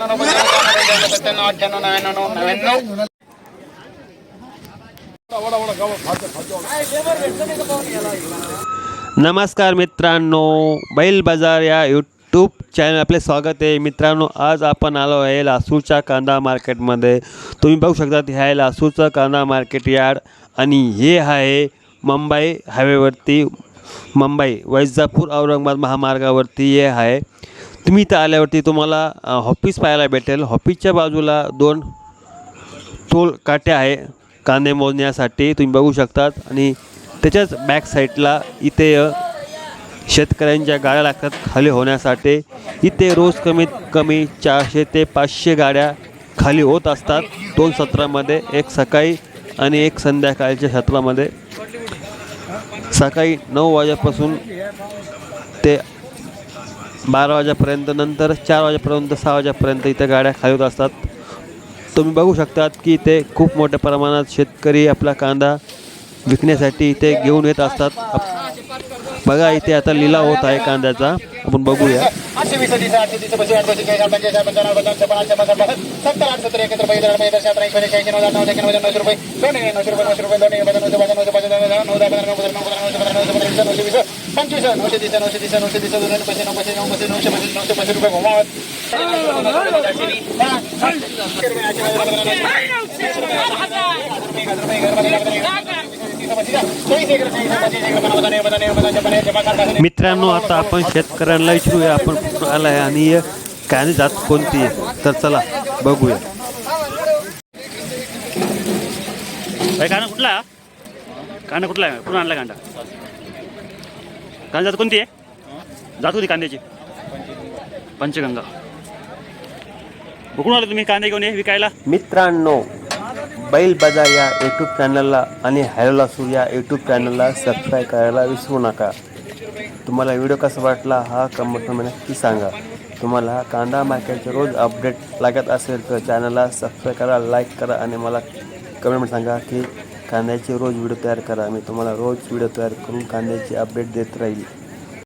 पंच्याण्णव सत्त्याण्णव अठ्ठ्याण्णव नव्याण्णव नव्याण्णव नमस्कार मित्रांनो बैल बाजार या यूट्यूब चॅनल आपले स्वागत आहे. मित्रांनो आज आपण आलो आहे लासूरच्या कांदा मार्केटमध्ये. तुम्ही बघू शकता हे आहे लासूरचं कांदा मार्केट यार्ड आणि हे आहे मुंबई हायवेवरती मुंबई वैजापूर औरंगाबाद महामार्गावरती हे आहे. तुम्ही इथं आल्यावरती तुम्हाला हॉपीस पाहायला भेटेल. हॉपीसच्या बाजूला दोन टोल काट्या आहे कांदे मोजण्यासाठी तुम्ही बघू शकतात. आणि त्याच्याच बॅक साईडला इथे शेतकऱ्यांच्या गाड्या लागतात खाली होण्यासाठी. इथे रोज कमीत कमी चारशे ते पाचशे गाड्या खाली होत असतात दोन सत्रामध्ये एक सकाळी आणि एक संध्याकाळच्या सत्रामध्ये. सकाळी नऊ वाजेपासून ते बारा वाजेपर्यंत नंतर चार वाजेपर्यंत सहा वाजेपर्यंत इथे गाड्या खाली होत असतात तुम्ही बघू शकतात की इथे खूप मोठ्या प्रमाणात शेतकरी आपला कांदा विकण्यासाठी इथे घेऊन येत असतात बघा इथे आता लिलाव होत आहे कांद्याचा आपण बघूया वीस पंचवीस नऊशे नऊशे वीस पंचवीस तीस तीस तीस दोन पैसे नऊ पैसे नऊ पैसे नऊशे रुपये घुमावत मित्रांनो आता आपण शेतकऱ्यांना विचारूया आपण कुठून आला आहे आणि कांदी जात कोणती आहे? तर चला बघूया. भाई कांदा कुठला? हा? कांदा कुठला आहे? कुठून आणला कांदा? कांदा जात कोणती आहे? जात होती कांद्याची? पंचगंगा. कुठून आले तुम्ही कांदे घेऊन ये विकायला. मित्रांनो बैल बाजार या यूट्यूब चॅनलला आणि हॅलोला सूर या यूट्यूब चॅनलला सबस्क्राईब करायला विसरू नका. तुम्हाला व्हिडिओ कसा वाटला हा कमेंटमध्ये नक्की सांगा. तुम्हाला हा कांदा मार्केटचे रोज अपडेट लागत असेल तर चॅनलला सबस्क्राईब करा लाईक करा आणि मला कमेंटमध्ये सांगा की कांद्याचे रोज व्हिडिओ तयार करा. मी तुम्हाला रोज व्हिडिओ तयार करून कांद्याची अपडेट देत राहील.